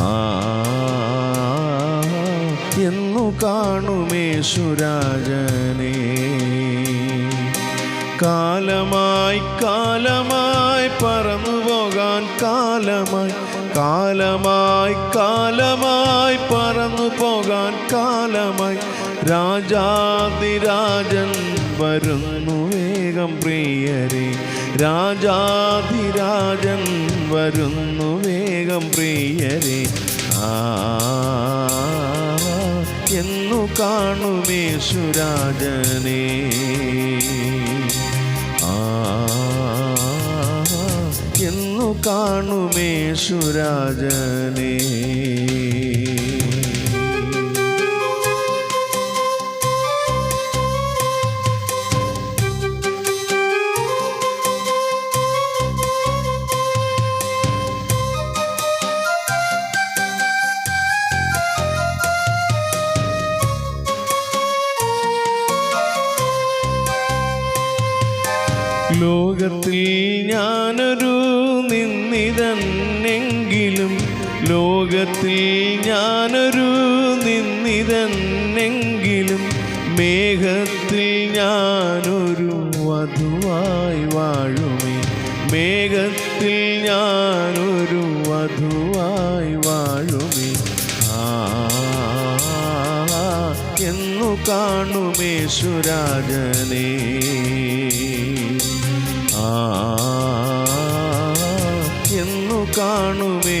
ആ എന്നു കാണുമേശുരാജനേ കാലമായി കാലമായി പറന്നു പോകാൻ കാലമായി കാലമായി കാലമായി പറന്നു പോകാൻ കാലമായി രാജാതിരാജൻ വരുന്നു വേഗം പ്രിയരെ. രാജാതിരാജൻ വരുന്നു വേഗം പ്രിയരെ. ആ എന്നു കാണുമേശുരാജനേ ആ എന്നു കാണുമേശുരാജനേ ലോകത്തിൽ ഞാനൊരു നിന്നിതന്നെങ്കിലും ലോകത്തിൽ ഞാനൊരു നിന്നിതന്നെങ്കിലും മേഘത്തിൽ ഞാനൊരു വധുവായി വാഴുമേ. മേഘത്തിൽ ഞാനൊരു വധുവായി വാഴുമേ. ആ എന്നു കാണുമേശുരാജനേ എന്നു കാണുമേശുരാജനേ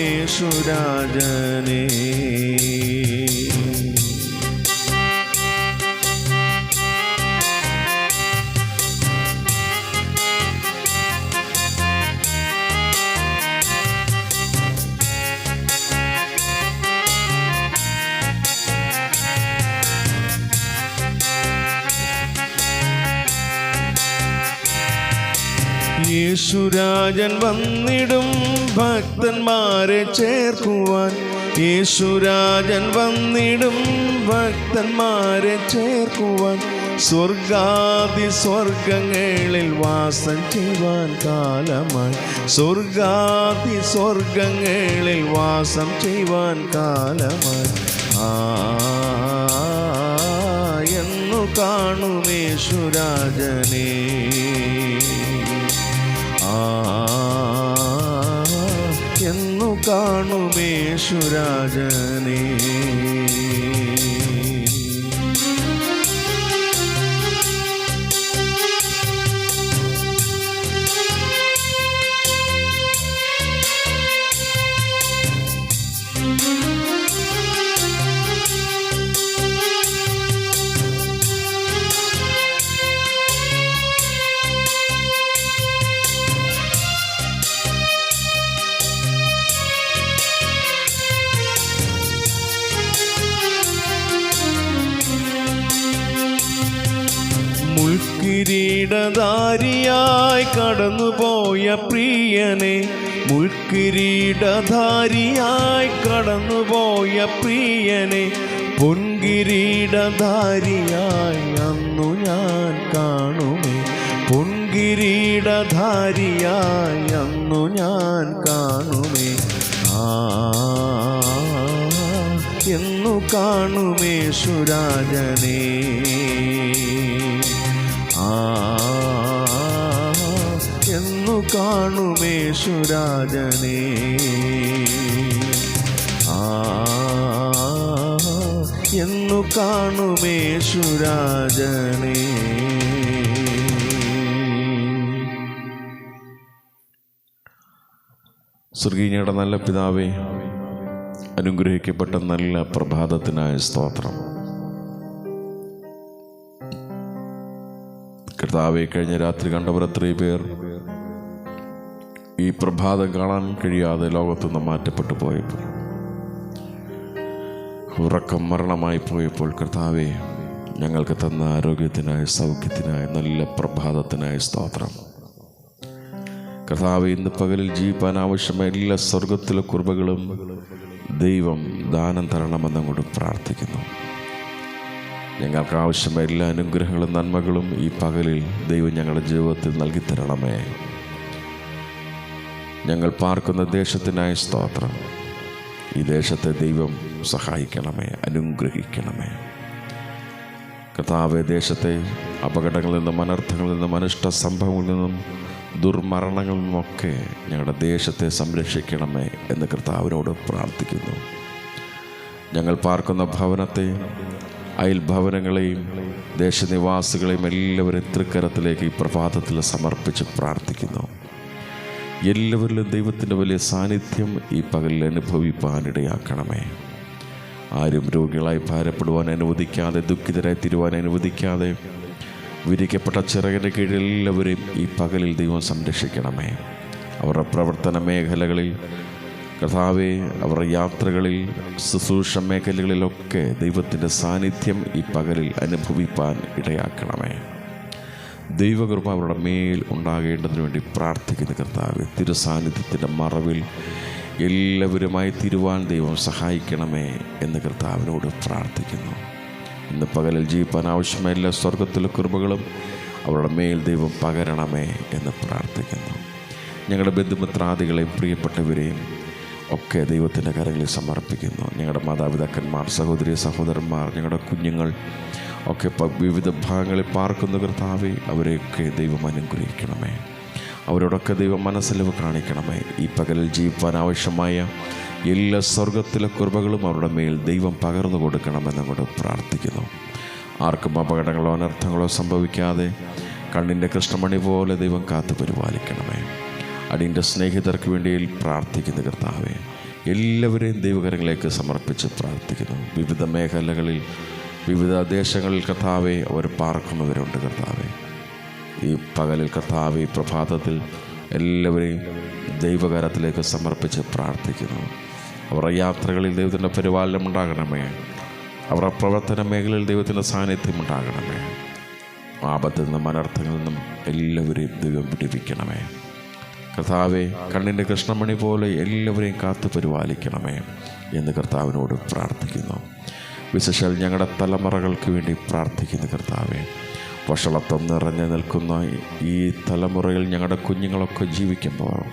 യേശുരാജൻ വന്നിടും ഭക്തന്മാരെ ചേർക്കുവാൻ. യേശുരാജൻ വന്നിടും ഭക്തന്മാരെ ചേർക്കുവാൻ. സ്വർഗാദി സ്വർഗങ്ങളിൽ വാസം ചെയ്യുവാൻ കാലമായി. സ്വർഗാദി സ്വർഗങ്ങളിൽ വാസം ചെയ്യുവാൻ കാലമായി. ആ എന്നു കാണുമേശുരാജനേ എന്നു കാണുമേശുരാജനേ മുൾക്കിരീടധാരിയായി കടന്നുപോയ പ്രിയനെ മുൾക്കിരീടധാരിയായി കടന്നുപോയ പ്രിയനെ പൊൻകിരീടധാരിയായി അന്നു ഞാൻ കാണുമേ. പൊൻകിരീടധാരിയായി അന്നു ഞാൻ കാണുമേ. ആ എന്നു കാണുമേശുരാജനേ ആ എന്നു കാണുമേശുരാജനെ ആ എന്നു കാണുമേശുരാജനെ സ്വർഗീയയുടെ നല്ല പിതാവേ അനുഗ്രഹിക്കപ്പെട്ട നല്ല പ്രഭാതത്തിനായ സ്തോത്രം. കർത്താവെ കഴിഞ്ഞ രാത്രി കണ്ടവർ എത്രയും പേർ ഈ പ്രഭാതം കാണാൻ കഴിയാതെ ലോകത്തുനിന്ന് മാറ്റപ്പെട്ടു പോയപ്പോൾ ഉറക്കം മരണമായി പോയപ്പോൾ കർത്താവെ ഞങ്ങൾക്ക് തന്ന ആരോഗ്യത്തിനായ സൗഖ്യത്തിനായ നല്ല പ്രഭാതത്തിനായ സ്തോത്രം. കർത്താവ് ഇന്ന് പകലിൽ ജീവിപ്പാൻ ആവശ്യമായ എല്ലാ സ്വർഗത്തിലെ കുർബകളും ദൈവം ദാനം തരണമെന്നും കൂടി പ്രാർത്ഥിക്കുന്നു. ഞങ്ങൾക്ക് ആവശ്യമായ എല്ലാ അനുഗ്രഹങ്ങളും നന്മകളും ഈ പകലിൽ ദൈവം ഞങ്ങളുടെ ജീവിതത്തിൽ നൽകി തരണമേ. ഞങ്ങൾ പാർക്കുന്ന ദേശത്തിനായ സ്തോത്രം. ഈ ദേശത്തെ ദൈവം സഹായിക്കണമേ അനുഗ്രഹിക്കണമേ. കർത്താവ് ദേശത്തെ അപകടങ്ങളിൽ നിന്നും അനർത്ഥങ്ങളിൽ നിന്നും അനിഷ്ട സംഭവങ്ങളിൽ നിന്നും ദുർമരണങ്ങളിൽ നിന്നൊക്കെ ഞങ്ങളുടെ ദേശത്തെ സംരക്ഷിക്കണമേ എന്ന് കർത്താവിനോട് പ്രാർത്ഥിക്കുന്നു. ഞങ്ങൾ പാർക്കുന്ന ഭവനത്തെ അയൽഭവനങ്ങളെയും ദേശനിവാസികളെയും എല്ലാവരും തൃക്കരത്തിലേക്ക് ഈ പ്രഭാതത്തിൽ സമർപ്പിച്ച് പ്രാർത്ഥിക്കുന്നു. എല്ലാവരിലും ദൈവത്തിന്റെ വലിയ സാന്നിധ്യം ഈ പകലിൽ അനുഭവിപ്പാനിടയാക്കണമേ. ആരും രോഗികളായി ഭാരപ്പെടുവാൻ അനുവദിക്കാതെ ദുഃഖിതരായി തീരുവാൻ അനുവദിക്കാതെ വിരിക്കപ്പെട്ട ചിറകിന്റെ കീഴിൽ എല്ലാവരെയും ഈ പകലിൽ ദൈവം സംരക്ഷിക്കണമേ. അവരുടെ പ്രവർത്തന മേഖലകളിൽ കർത്താവെ അവരുടെ യാത്രകളിൽ ശുശ്രൂഷ മേഖലകളിലൊക്കെ ദൈവത്തിന്റെ സാന്നിധ്യം ഈ പകലിൽ അനുഭവിപ്പാൻ ഇടയാക്കണമേ. ദൈവകൃപ അവരുടെ മേൽ ഉണ്ടാകേണ്ടതിന് വേണ്ടി പ്രാർത്ഥിക്കുന്ന കർത്താവ് തിരുസാന്നിധ്യത്തിന്റെ മറവിൽ എല്ലാവരുമായി തിരുവാൻ ദൈവം സഹായിക്കണമേ എന്ന് കർത്താവിനോട് പ്രാർത്ഥിക്കുന്നു. ഇന്ന് പകലിൽ ജീവിപ്പാൻ ആവശ്യമായ എല്ലാ സ്വർഗത്തിലെ കൃപകളും അവരുടെ മേൽ ദൈവം പകരണമേ എന്ന് പ്രാർത്ഥിക്കുന്നു. ഞങ്ങളുടെ ബന്ധുമിത്രാദികളെയും പ്രിയപ്പെട്ടവരെയും ഒക്കെ ദൈവത്തിന്റെ കരങ്ങളിൽ സമർപ്പിക്കുന്നു. ഞങ്ങളുടെ മാതാപിതാക്കന്മാർ സഹോദരി സഹോദരന്മാർ ഞങ്ങളുടെ കുഞ്ഞുങ്ങൾ ഒക്കെ വിവിധ ഭാഗങ്ങളിൽ പാർക്കുന്ന കർത്താവെ അവരെയൊക്കെ ദൈവം അനുഗ്രഹിക്കണമേ. അവരോടൊക്കെ ദൈവം മനസ്സിലവ് കാണിക്കണമേ. ഈ പകലിൽ ജീവിപ്പാൻ ആവശ്യമായ എല്ലാ സ്വർഗത്തിലെ കുർബകളും അവരുടെ മേൽ ദൈവം പകർന്നു കൊടുക്കണമെന്ന് അങ്ങോട്ട് പ്രാർത്ഥിക്കുന്നു. ആർക്കും അപകടങ്ങളോ അനർത്ഥങ്ങളോ സംഭവിക്കാതെ കണ്ണിന്റെ കൃഷ്ണമണി പോലെ ദൈവം കാത്തു പരിപാലിക്കണമേ അടിന്റെ സ്നേഹിതർക്ക് വേണ്ടി പ്രാർത്ഥിക്കുന്നു കർത്താവെ എല്ലാവരെയും ദൈവകരങ്ങളിലേക്ക് സമർപ്പിച്ച് പ്രാർത്ഥിക്കുന്നു. വിവിധ മേഖലകളിൽ വിവിധ ദേശങ്ങളിൽ കർത്താവെ അവർ പാർക്കുന്നവരുണ്ട് കർത്താവെ. ഈ പകലിൽ കർത്താവ് പ്രഭാതത്തിൽ എല്ലാവരെയും ദൈവകരത്തിലേക്ക് സമർപ്പിച്ച് പ്രാർത്ഥിക്കുന്നു. അവരുടെ യാത്രകളിൽ ദൈവത്തിന്റെ പരിപാലനം ഉണ്ടാകണമേ. അവരുടെ പ്രവർത്തന മേഖലയിൽ ദൈവത്തിന്റെ സാന്നിധ്യം ഉണ്ടാകണമേ. ആപത്തിൽ നിന്നും അനർത്ഥങ്ങളിൽ നിന്നും എല്ലാവരെയും ദൈവം വിടിവിക്കണമേ. കർത്താവെ കണ്ണിന്റെ കൃഷ്ണമണി പോലെ എല്ലാവരെയും കാത്തു പരിപാലിക്കണമേ എന്ന് കർത്താവിനോട് പ്രാർത്ഥിക്കുന്നു. വിശേഷാൽ ഞങ്ങളുടെ തലമുറകൾക്ക് വേണ്ടി പ്രാർത്ഥിക്കുന്നു കർത്താവെ. വഷളത്വം നിറഞ്ഞു നിൽക്കുന്ന ഈ തലമുറയിൽ ഞങ്ങളുടെ കുഞ്ഞുങ്ങളൊക്കെ ജീവിക്കുമ്പോൾ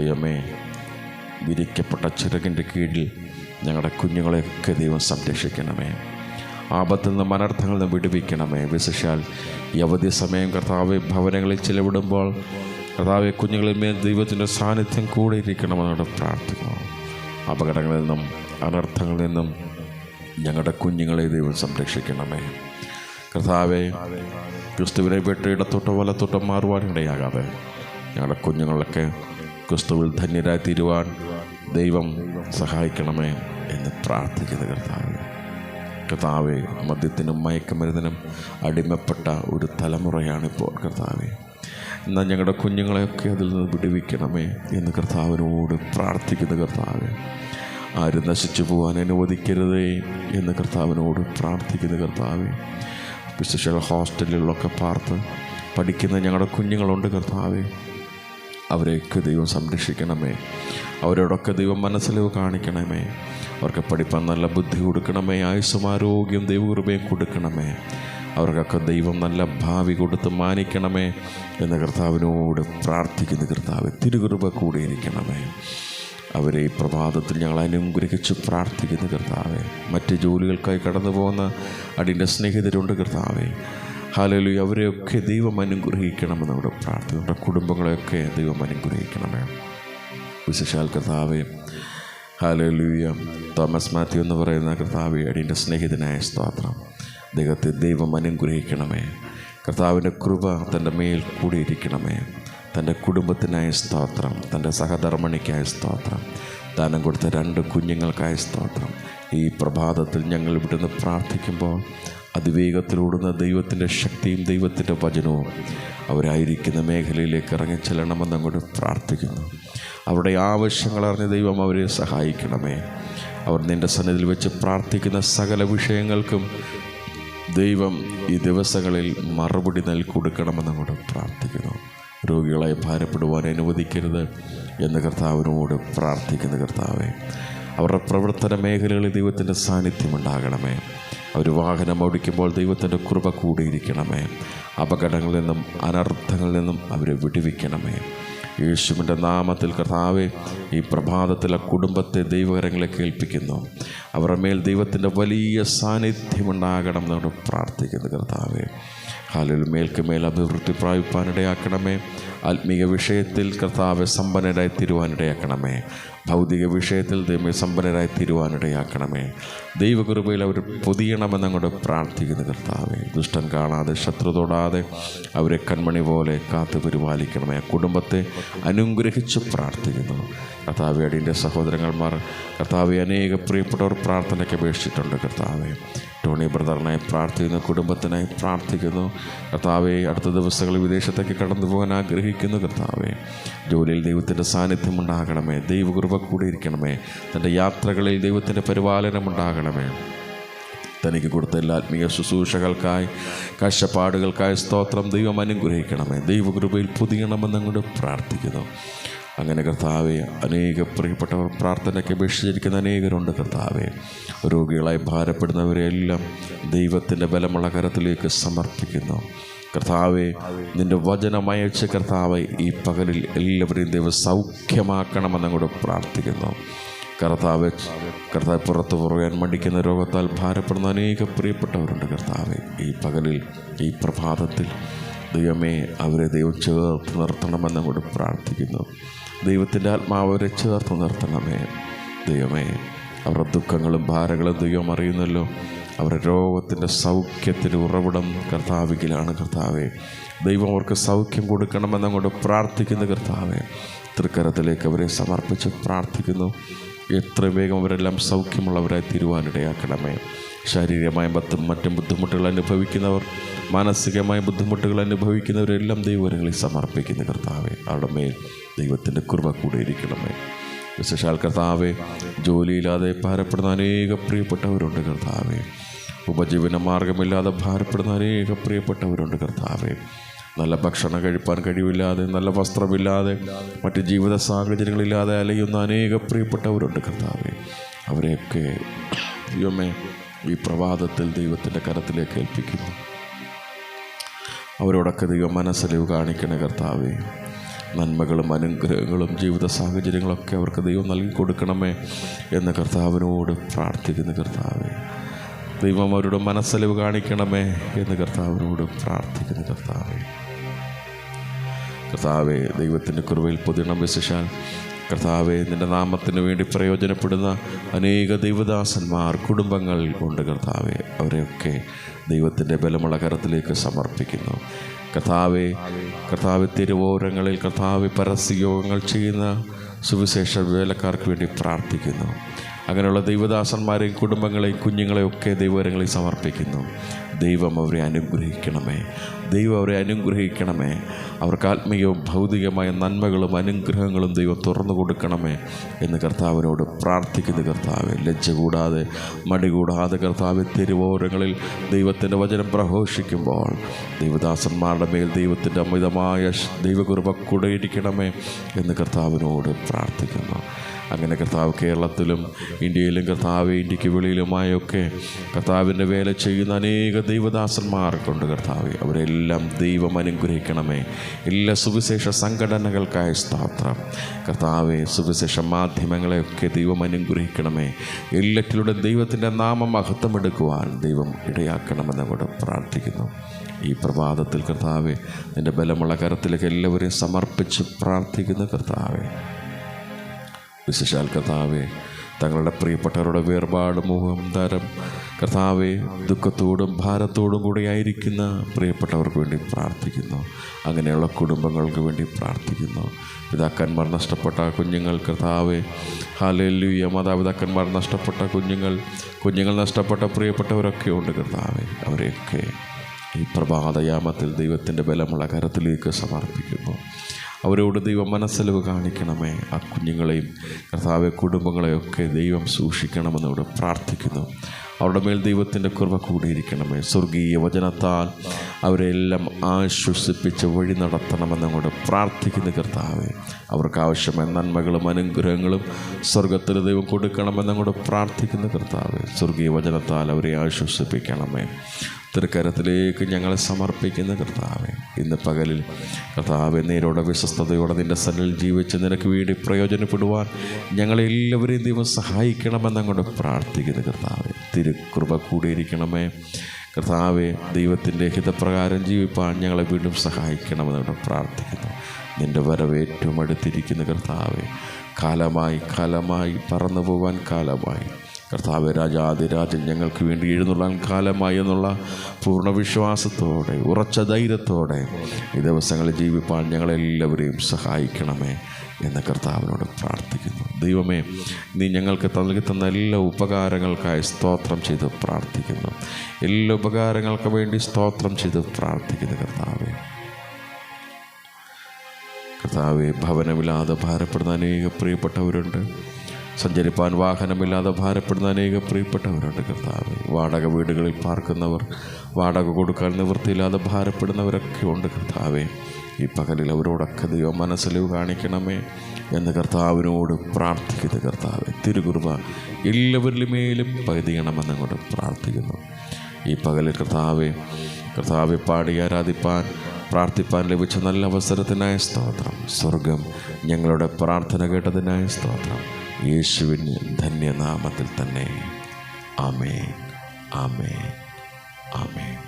ദൈവമേ വിരിക്കപ്പെട്ട ചിറകിന്റെ കീഴിൽ ഞങ്ങളുടെ കുഞ്ഞുങ്ങളെയൊക്കെ ദൈവം സംരക്ഷിക്കണമേ. ആപത്തിൽ നിന്ന് അനർത്ഥങ്ങളിൽ നിന്ന് വിടുവിക്കണമേ. വിശേഷാൽ യവധി സമയം കർത്താവ് ഭവനങ്ങളിൽ ചിലവിടുമ്പോൾ കർത്താവ് കുഞ്ഞുങ്ങളിൽ മേൽ ദൈവത്തിന്റെ സാന്നിധ്യം കൂടെ ഇരിക്കണമെന്നോട് പ്രാർത്ഥിക്കുന്നു അപകടങ്ങളിൽ നിന്നും അനർത്ഥങ്ങളിൽ നിന്നും ഞങ്ങളുടെ കുഞ്ഞുങ്ങളെ ദൈവം സംരക്ഷിക്കണമേ. കർത്താവെ ക്രിസ്തുവിനെ വിട്ട് ഇടത്തോട്ടോ വലത്തോട്ടോ മാറുവാൻ ഇടയാകാതെ ഞങ്ങളുടെ കുഞ്ഞുങ്ങളൊക്കെ ക്രിസ്തുവിൽ ധന്യരായി തീരുവാൻ ദൈവം സഹായിക്കണമേ എന്ന് പ്രാർത്ഥിക്കുന്നു കർത്താവെ. കർത്താവെ മദ്യത്തിനും മയക്കുമരുന്നിനും അടിമപ്പെട്ട ഒരു തലമുറയാണിപ്പോൾ കർത്താവെ. എന്നാൽ ഞങ്ങളുടെ കുഞ്ഞുങ്ങളെയൊക്കെ അതിൽ നിന്ന് വിടുവിക്കണമേ എന്ന് കർത്താവിനോട് പ്രാർത്ഥിക്കുന്ന കർത്താവ്. ആരും നശിച്ചു പോകാൻ അനുവദിക്കരുതേ എന്ന് കർത്താവിനോട് പ്രാർത്ഥിക്കുന്ന കർത്താവ്. വിശേഷ ഹോസ്റ്റലുകളിലൊക്കെ പാർത്ത് പഠിക്കുന്ന ഞങ്ങളുടെ കുഞ്ഞുങ്ങളുണ്ട് കർത്താവെ. അവരെയൊക്കെ ദൈവം സംരക്ഷിക്കണമേ. അവരോടൊക്കെ ദൈവം മനസ്സിലവ് കാണിക്കണമേ. അവർക്ക് പഠിപ്പാൻ നല്ല ബുദ്ധി കൊടുക്കണമേ. ആയുസ്സും ആരോഗ്യം ദൈവകൃപയും കൊടുക്കണമേ. അവർക്കൊക്കെ ദൈവം നല്ല ഭാവി കൊടുത്ത് മാനിക്കണമേ എന്ന് കർത്താവിനോട് പ്രാർത്ഥിക്കുന്ന കർത്താവ് തിരുകൃപ കൂടിയിരിക്കണമേ. അവരെ ഈ പ്രഭാതത്തിൽ ഞങ്ങൾ അനുഗ്രഹിച്ച് പ്രാർത്ഥിക്കുന്ന കർത്താവെ മറ്റ് ജോലികൾക്കായി കടന്നു പോകുന്ന അടിന്റെ സ്നേഹിതരുണ്ട് കർത്താവെ. ഹാലലു അവരെയൊക്കെ ദൈവം അനുഗ്രഹിക്കണമെന്ന് അവിടെ പ്രാർത്ഥിക്കുന്നു. നമ്മുടെ കുടുംബങ്ങളെയൊക്കെ ദൈവം അനുഗ്രഹിക്കണമേ. വിശേഷാൽ കർത്താവെ ഹാലലൂയ തോമസ് മാത്യു എന്ന് പറയുന്ന കർത്താവെ അടിന്റെ സ്നേഹിതനായ സ്തോത്രം. ദൈവത്തെ ദൈവം അനുഗ്രഹിക്കണമേ. കർത്താവിന്റെ കൃപ തന്റെ മേൽ കൂടിയിരിക്കണമേ. തന്റെ കുടുംബത്തിനായ സ്തോത്രം തന്റെ സഹധർമ്മിണിക്കായ സ്തോത്രം ദാനം കൊടുത്ത രണ്ട് കുഞ്ഞുങ്ങൾക്കായ സ്തോത്രം. ഈ പ്രഭാതത്തിൽ ഞങ്ങൾ ഇവിടുന്ന് പ്രാർത്ഥിക്കുമ്പോൾ അതിവേഗത്തിലൂടുന്ന ദൈവത്തിന്റെ ശക്തിയും ദൈവത്തിന്റെ വചനവും അവരായിരിക്കുന്ന മേഖലയിലേക്ക് ഇറങ്ങിച്ചെല്ലണമെന്ന് അങ്ങോട്ട് പ്രാർത്ഥിക്കുന്നു. അവരുടെ ആവശ്യങ്ങൾ അറിഞ്ഞ ദൈവം അവരെ സഹായിക്കണമേ. അവർ നിന്റെ സന്നിധിയിൽ വെച്ച് പ്രാർത്ഥിക്കുന്ന സകല വിഷയങ്ങൾക്കും ദൈവം ഈ ദിവസങ്ങളിൽ മറുപടി നൽകി കൊടുക്കണമെന്ന് കൂടെ പ്രാർത്ഥിക്കുന്നു. രോഗികളെ ഭാരപ്പെടുവാൻ അനുവദിക്കരുത് എന്ന് കർത്താവിനോട് പ്രാർത്ഥിക്കുന്ന കർത്താവെ. അവരുടെ പ്രവർത്തന മേഖലകളിൽ ദൈവത്തിന്റെ സാന്നിധ്യം ഉണ്ടാകണമേ. അവർ വാഹനം ഓടിക്കുമ്പോൾ ദൈവത്തിന്റെ കൃപ കൂടിയിരിക്കണമേ. അപകടങ്ങളിൽ നിന്നും അനർത്ഥങ്ങളിൽ നിന്നും അവരെ വിടുവിക്കണമേ. യേശുവിന്റെ നാമത്തിൽ കർത്താവെ ഈ പ്രഭാതത്തിലെ കുടുംബത്തെ ദൈവകരങ്ങളെ കേൾപ്പിക്കുന്നു. അവരുടെ മേൽ ദൈവത്തിന്റെ വലിയ സാന്നിധ്യമുണ്ടാകണം എന്നോട് പ്രാർത്ഥിക്കുന്നു കർത്താവെ. ഹാലിൽ മേൽക്ക് മേൽ അഭിവൃദ്ധി പ്രാപിപ്പാനിടയാക്കണമേ. ആത്മീയ വിഷയത്തിൽ കർത്താവ് സമ്പന്നരായി തീരുവാനിടയാക്കണമേ. ഭൗതിക വിഷയത്തിൽ ദൈവം സമ്പന്നരായി തീരുവാനിടയാക്കണമേ. ദൈവകൃപയിൽ അവർ പൊതിയണമെന്നങ്ങോട്ട് പ്രാർത്ഥിക്കുന്നു കർത്താവെ. ദുഷ്ടൻ കാണാതെ ശത്രു തൊടാതെ അവരെ കൺമണി പോലെ കാത്തു പരിപാലിക്കണമേ. കുടുംബത്തെ അനുഗ്രഹിച്ച് പ്രാർത്ഥിക്കുന്നു. കർത്താവെ അടിന്റെ സഹോദരന്മാർ കർത്താവെ അനേക പ്രിയപ്പെട്ടവർ പ്രാർത്ഥനയ്ക്ക് അപേക്ഷിച്ചിട്ടുണ്ട് കർത്താവെ. ടോണി ബ്രദറിനായി പ്രാർത്ഥിക്കുന്നു കുടുംബത്തിനായി പ്രാർത്ഥിക്കുന്നു. കർത്താവെ അടുത്ത ദിവസങ്ങളിൽ വിദേശത്തേക്ക് കടന്നു പോകാൻ ആഗ്രഹിക്കുന്നു കർത്താവെ. ജോലിയിൽ ദൈവത്തിന്റെ സാന്നിധ്യം ഉണ്ടാകണമേ. ദൈവകൃപ കൂടിയിരിക്കണമേ തന്റെ യാത്രകളിൽ ദൈവത്തിന്റെ പരിപാലനം ഉണ്ടാകണമേ. തനിക്ക് കൊടുത്ത എല്ലാ ആത്മീയ ശുശ്രൂഷകൾക്കായി കഷ്ടപ്പാടുകൾക്കായി സ്തോത്രം ദൈവം അനുഗ്രഹിക്കണമേ. ദൈവകൃപയിൽ പുതിയണമെന്ന് അങ്ങോട്ട് പ്രാർത്ഥിക്കുന്നു. അങ്ങനെ കർത്താവെ അനേക പ്രിയപ്പെട്ടവർ പ്രാർത്ഥനയ്ക്ക് അപേക്ഷിച്ചിരിക്കുന്ന അനേകരുണ്ട് കർത്താവെ. രോഗികളായി ഭാരപ്പെടുന്നവരെല്ലാം ദൈവത്തിന്റെ ബലമുള്ള കരത്തിലേക്ക് സമർപ്പിക്കുന്നു. കർത്താവെ നിന്റെ വചനമയച്ച് കർത്താവെ ഈ പകലിൽ എല്ലാവരെയും ദൈവം സൗഖ്യമാക്കണമെന്നങ്ങോട്ട് പ്രാർത്ഥിക്കുന്നു. കർത്താവ് കർത്താവ് പുറത്തു പുറകാൻ മടിക്കുന്ന രോഗത്താൽ ഭാരപ്പെടുന്ന അനേക പ്രിയപ്പെട്ടവരുണ്ട് കർത്താവെ. ഈ പകലിൽ ഈ പ്രഭാതത്തിൽ ദൈവമേ അവരെ ദൈവം ചേർത്ത് നിർത്തണമെന്നും കൂടെ പ്രാർത്ഥിക്കുന്നു. ദൈവത്തിന്റെ ആത്മാവ് രക്ഷിതാർത്ഥം നിർത്തണമേ. ദൈവമേ അവരുടെ ദുഃഖങ്ങളും ഭാരങ്ങളും ദൈവം അറിയുന്നല്ലോ. അവരുടെ രോഗത്തിന്റെ സൗഖ്യത്തിന്റെ ഉറവിടം കർത്താവിലാണ് കർത്താവെ. ദൈവം അവർക്ക് സൗഖ്യം കൊടുക്കണമെന്ന് അങ്ങോട്ട് പ്രാർത്ഥിക്കുന്ന കർത്താവെ. തൃക്കരത്തിലേക്ക് അവരെ സമർപ്പിച്ച് പ്രാർത്ഥിക്കുന്നു. എത്ര വേഗം അവരെല്ലാം സൗഖ്യമുള്ളവരായി തീരുവാനിടയാക്കണമേ. ശാരീരികമായ മറ്റും മറ്റും ബുദ്ധിമുട്ടുകൾ അനുഭവിക്കുന്നവർ മാനസികമായ ബുദ്ധിമുട്ടുകൾ അനുഭവിക്കുന്നവരെല്ലാം ദൈവങ്ങളിൽ സമർപ്പിക്കുന്ന കർത്താവെ. അവിടെ മേൽ ദൈവത്തിന്റെ കൃപ കൂടെ ഇരിക്കണമേ. വിശേഷാൽ കർത്താവെ ജോലിയില്ലാതെ ഭാരപ്പെടുന്ന അനേക പ്രിയപ്പെട്ടവരുണ്ട് കർത്താവേ. ഉപജീവന മാർഗമില്ലാതെ ഭാരപ്പെടുന്ന അനേക പ്രിയപ്പെട്ടവരുണ്ട് കർത്താവേ. നല്ല ഭക്ഷണം കഴിപ്പാൻ കഴിവില്ലാതെ നല്ല വസ്ത്രമില്ലാതെ മറ്റ് ജീവിത സാഹചര്യങ്ങളില്ലാതെ അലയുന്ന അനേക പ്രിയപ്പെട്ടവരുണ്ട് കർത്താവേ. അവരെയൊക്കെ ദൈവമേ ഈ പ്രഭാതത്തിൽ ദൈവത്തിന്റെ കരത്തിലേക്ക് ഏൽപ്പിക്കുന്നു. അവരോടൊക്കെ ദൈവം മനസ്സലിവ് കാണിക്കണ കർത്താവെ. നന്മകളും അനുഗ്രഹങ്ങളും ജീവിത സാഹചര്യങ്ങളൊക്കെ അവർക്ക് ദൈവം നൽകി കൊടുക്കണമേ എന്ന് കർത്താവിനോട് പ്രാർത്ഥിക്കുന്ന കർത്താവെ. ദൈവം അവരുടെ മനസ്സലിവ് കാണിക്കണമേ എന്ന് കർത്താവിനോട് പ്രാർത്ഥിക്കുന്ന കർത്താവെ. കർത്താവെ ദൈവത്തിന്റെ കുറുവയിൽ പൊതിയണം വിശേഷാൽ കർത്താവെ നിന്റെ നാമത്തിന് വേണ്ടി പ്രയോജനപ്പെടുന്ന അനേക ദൈവദാസന്മാർ കുടുംബങ്ങൾ ഉണ്ട് കർത്താവെ. അവരെയൊക്കെ ദൈവത്തിന്റെ ബലമുള്ള കരത്തിലേക്ക് സമർപ്പിക്കുന്നു. കർത്താവെ കർത്താവ് തിരുവോരങ്ങളിൽ കർത്താവ് പരസ്യയോഗങ്ങൾ ചെയ്യുന്ന സുവിശേഷ വേലക്കാർക്ക് വേണ്ടി പ്രാർത്ഥിക്കുന്നു. അങ്ങനെയുള്ള ദൈവദാസന്മാരെയും കുടുംബങ്ങളെയും കുഞ്ഞുങ്ങളെയും ഒക്കെ ദൈവകരങ്ങളിൽ സമർപ്പിക്കുന്നു. ദൈവം അവരെ അനുഗ്രഹിക്കണമേ. ദൈവം അവരെ അനുഗ്രഹിക്കണമേ. അവർക്ക് ആത്മീയവും ഭൗതികമായ നന്മകളും അനുഗ്രഹങ്ങളും ദൈവം തുറന്നു കൊടുക്കണമേ എന്ന് കർത്താവിനോട് പ്രാർത്ഥിക്കുന്നു കർത്താവ്. ലജ്ജ കൂടാതെ മടി കൂടാതെ കർത്താവ് തിരുവോരങ്ങളിൽ ദൈവത്തിന്റെ വചനം പ്രഘോഷിക്കുമ്പോൾ ദൈവദാസന്മാരുടെ മേൽ ദൈവത്തിന്റെ അമിതമായ ദൈവകൃപ കുടയിരിക്കണമേ എന്ന് കർത്താവിനോട് പ്രാർത്ഥിക്കുന്നു. അങ്ങനെ കർത്താവ് കേരളത്തിലും ഇന്ത്യയിലും കർത്താവ് ഇന്ത്യയ്ക്ക് വെളിയിലുമായൊക്കെ കർത്താവിന്റെ വേല ചെയ്യുന്ന അനേക ദൈവദാസന്മാർക്കുണ്ട് കർത്താവ്. അവരെല്ലാം ദൈവം അനുഗ്രഹിക്കണമേ. എല്ലാ സുവിശേഷ സംഘടനകൾക്കായ സ്തോത്രം. കർത്താവെ സുവിശേഷ മാധ്യമങ്ങളെയൊക്കെ ദൈവം അനുഗ്രഹിക്കണമേ. എല്ലാറ്റിലൂടെ ദൈവത്തിന്റെ നാമം മഹത്വമെടുക്കുവാൻ ദൈവം ഇടയാക്കണമെന്ന് കൂടെ പ്രാർത്ഥിക്കുന്നു. ഈ പ്രഭാതത്തിൽ കർത്താവെ നിന്റെ ബലമുള്ള കരത്തിലേക്ക് എല്ലാവരെയും സമർപ്പിച്ച് പ്രാർത്ഥിക്കുന്ന കർത്താവെ. വിശേഷാൽ കർത്താവെ തങ്ങളുടെ പ്രിയപ്പെട്ടവരുടെ വേർപാട് മുഖം തരം കർത്താവെ ദുഃഖത്തോടും ഭാരത്തോടും കൂടി ആയിരിക്കുന്ന പ്രിയപ്പെട്ടവർക്ക് വേണ്ടി പ്രാർത്ഥിക്കുന്നു. അങ്ങനെയുള്ള കുടുംബങ്ങൾക്ക് വേണ്ടി പ്രാർത്ഥിക്കുന്നു. പിതാക്കന്മാർ നഷ്ടപ്പെട്ട കുഞ്ഞുങ്ങൾ കർത്താവെ ഹാലല്ലുയ. മാതാപിതാക്കന്മാർ നഷ്ടപ്പെട്ട കുഞ്ഞുങ്ങൾ കുഞ്ഞുങ്ങൾ നഷ്ടപ്പെട്ട പ്രിയപ്പെട്ടവരൊക്കെ ഉണ്ട് കർത്താവെ. അവരെയൊക്കെ ഈ പ്രഭാതയാമത്തിൽ ദൈവത്തിന്റെ ബലമുള്ള കരത്തിലേക്ക് സമർപ്പിക്കുന്നു. അവരോട് ദൈവം മനസ്സലവ് കാണിക്കണമേ. ആ കുഞ്ഞുങ്ങളെയും കർത്താവെ കുടുംബങ്ങളെയൊക്കെ ദൈവം സൂക്ഷിക്കണമെന്നോട് പ്രാർത്ഥിക്കുന്നു. അവരുടെ മേൽ ദൈവത്തിന്റെ കുറവ കൂടിയിരിക്കണമേ. സ്വർഗീയ വചനത്താൽ അവരെല്ലാം ആശ്വസിപ്പിച്ച് വഴി നടത്തണമെന്നങ്ങോട്ട് പ്രാർത്ഥിക്കുന്ന കർത്താവെ. അവർക്ക് ആവശ്യമായ നന്മകളും അനുഗ്രഹങ്ങളും സ്വർഗത്തിൽ ദൈവം കൊടുക്കണമെന്നങ്ങോട്ട് പ്രാർത്ഥിക്കുന്ന കർത്താവെ. സ്വർഗീയ വചനത്താൽ അവരെ ആശ്വസിപ്പിക്കണമേ. തൃക്കരത്തിലേക്ക് ഞങ്ങളെ സമർപ്പിക്കുന്ന കർത്താവെ ഇന്ന് പകലിൽ കർത്താവെ നേരോടെ വിശ്വസ്തയോടെ നിന്റെ സന്നിൽ ജീവിച്ച് നിനക്ക് വേണ്ടി പ്രയോജനപ്പെടുവാൻ ഞങ്ങളെല്ലാവരെയും ദൈവം സഹായിക്കണമെന്ന് അങ്ങോട്ട് പ്രാർത്ഥിക്കുന്നു കർത്താവെ. തിരുകൃപ കൂടിയിരിക്കണമേ. കർത്താവെ ദൈവത്തിന്റെ ഹിതപ്രകാരം ജീവിപ്പാൻ ഞങ്ങളെ വീണ്ടും സഹായിക്കണമെന്ന് പ്രാർത്ഥിക്കുന്നു. നിന്റെ വരവ് ഏറ്റവും അടുത്തിരിക്കുന്ന കർത്താവെ. കാലമായി കാലമായി പറന്നു പോകാൻ കാലമായി. കർത്താവ് രാജാതിരാജൻ ഞങ്ങൾക്ക് വേണ്ടി എഴുന്നള്ളാൻ കാലമായി എന്നുള്ള പൂർണ വിശ്വാസത്തോടെ ഉറച്ച ധൈര്യത്തോടെ ഈ ദിവസങ്ങളിൽ ജീവിപ്പാൻ ഞങ്ങളെല്ലാവരെയും സഹായിക്കണമേ എന്ന് കർത്താവിനോട് പ്രാർത്ഥിക്കുന്നു. ദൈവമേ നീ ഞങ്ങൾക്ക് നൽകി തന്ന എല്ലാ ഉപകാരങ്ങൾക്കായി സ്തോത്രം ചെയ്ത് പ്രാർത്ഥിക്കുന്നു. എല്ലാ ഉപകാരങ്ങൾക്ക് വേണ്ടി സ്തോത്രം ചെയ്ത് പ്രാർത്ഥിക്കുന്നു കർത്താവെ. കർത്താവെ ഭവനമില്ലാതെ ഭാരപ്പെടുന്ന അനേക പ്രിയപ്പെട്ടവരുണ്ട്. സഞ്ചരിപ്പാൻ വാഹനമില്ലാതെ ഭാരപ്പെടുന്ന അനേക പ്രിയപ്പെട്ടവരുണ്ട് കർത്താവ്. വാടക വീടുകളിൽ പാർക്കുന്നവർ വാടക കൊടുക്കാൻ നിവൃത്തിയില്ലാതെ ഭാരപ്പെടുന്നവരൊക്കെ ഉണ്ട് കർത്താവെ. ഈ പകലിൽ അവരോടൊക്കെ ദൈവം മനസ്സിലിവ് കാണിക്കണമേ എന്ന് കർത്താവിനോട് പ്രാർത്ഥിക്കുന്നത് കർത്താവ്. തിരുകുറുവ എല്ലാവരിലും മേലും പകുതിയണമെന്ന് അങ്ങോട്ട് പ്രാർത്ഥിക്കുന്നു. ഈ പകലിൽ കർത്താവെ കർത്താവെ പാടി ആരാധിപ്പാൻ പ്രാർത്ഥിപ്പാൻ ലഭിച്ച നല്ല അവസരത്തിനായ സ്തോത്രം. സ്വർഗം ഞങ്ങളുടെ പ്രാർത്ഥന കേട്ടതിനായ സ്തോത്രം. യേശുവിന് ധന്യനാമത്തിൽ തന്നെ. ആമേൻ. ആമേൻ. ആമേ